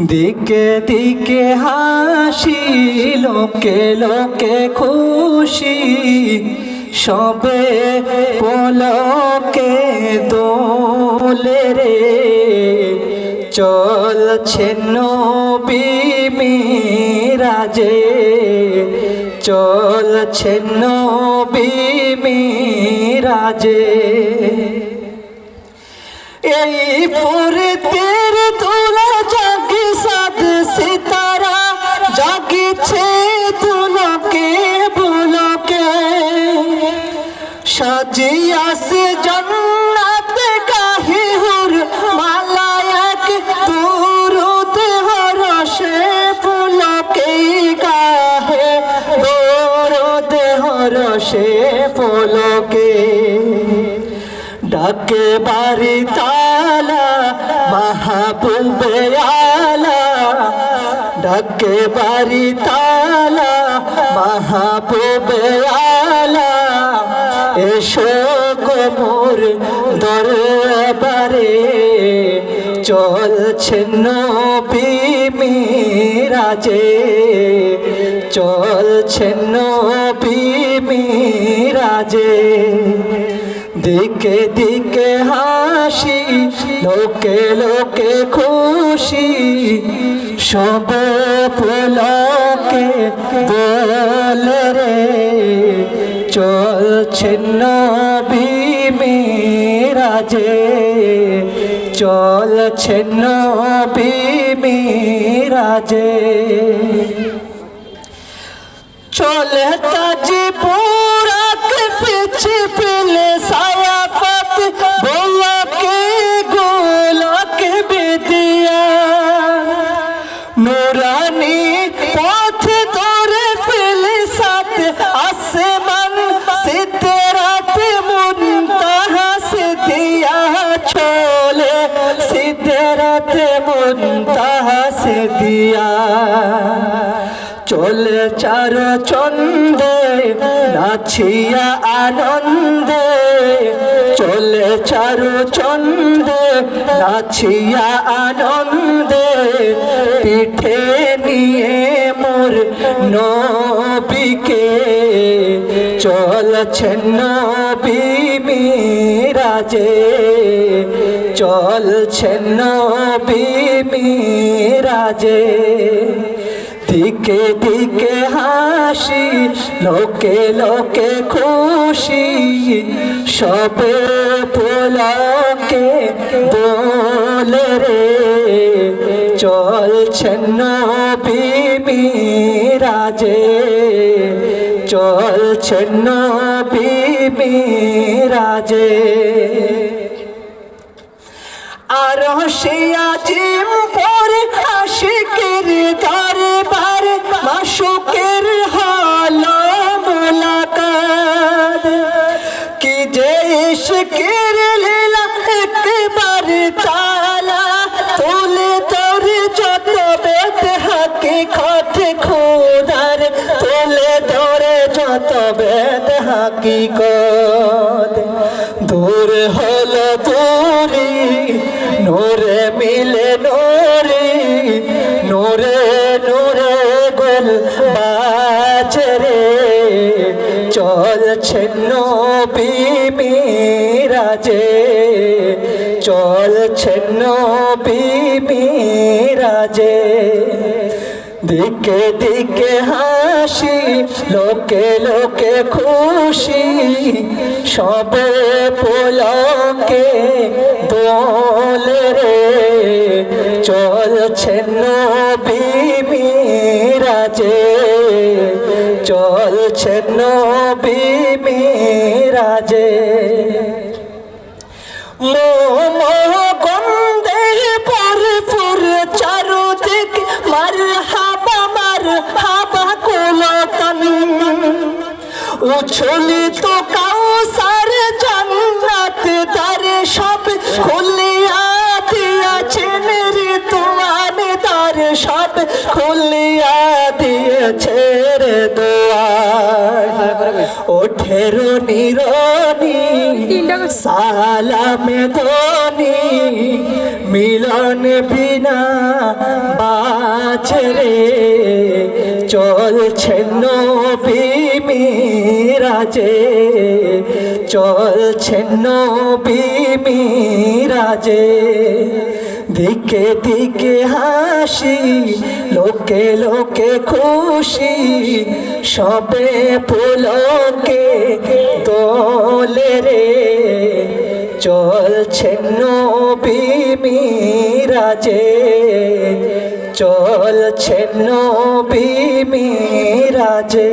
দিকে দিকে হাসি, লোকে লোকে খুশি। সবে পলকে দোলে রে চলছে নবী মিরাজে। চলছে নবী মিরাজে। এই পুরতের সাজিয়াছে জন্নাত গাহি হুর মালায়াক দুরুদ হরসে ফুলকে গাহে দুরুদ হরসে ফুলকে। ডাকে বাড়ি তালা, মাহবুবে আলা ডাকে বাড়ি তালা, মাহবুবে আলা এসো গোমর দরবারে। চলছে নবী মিরাজে। চলছে নবী মিরাজে। দিকে দিকে হাসি, লোকে লোকে খুশি। সব পুলকে বলে রে চলছে নবী মিরাজে চলছে নবী মিরাজে। চলে সিতরাতে মুনতাহা সে দিয়া। চলে চার চন্দে নাচিয়া আনন্দে। চলে চার চন্দে নাচিয়া আনন্দে। পিঠে নিয়ে মোর নবীকে চলছেন নবী মিরাজে। চলছেন নবী মিরাজে। দিকে দিকে হাসি, লোকে লোকে খুশি। সবে পোলকে বলে রে চলছেন নবী মিরাজে। চলছেন নবী আর আজিম পরে আশিকের দরবার মাসুকের হল মুলাকাত। কি যে ইশকের লীলা একবার তালা তুলে তোরে যত বেদ হাকি খত খোদার, তুলে ধরে যত বেদ হাকি কত দূর হলো দূরি নোরে মিলে নোরে নোরে নোরে গোল বাজরে চলছে নবী মিরাজে চলছে নবী মিরাজে দিকে দিকে হাসি, লোকে লোকে খুশি, সবে পোলকে রে চলছে মিরাজে, চলছে নবী মিরাজে। মোহ গন্ধে চারুদিক মার হাবা কোলতন। উছলিত কাউসার জান্নাত দ্বারে সব খুলিয়া সব খুলিয়া দিয়েছে রে দোয়ার। ওঠের নিরনি সালামে ধনি মিলন বিনা রাজে রে। চলছে নবী মিরাজে চলছে নবী মিরাজে। দিকে দিকে হাসি, লোকে লোকে খুশি, সবে পুলকে তোলে রে। চলছে নবী মিরাজে, চলছে নবী মিরাজে।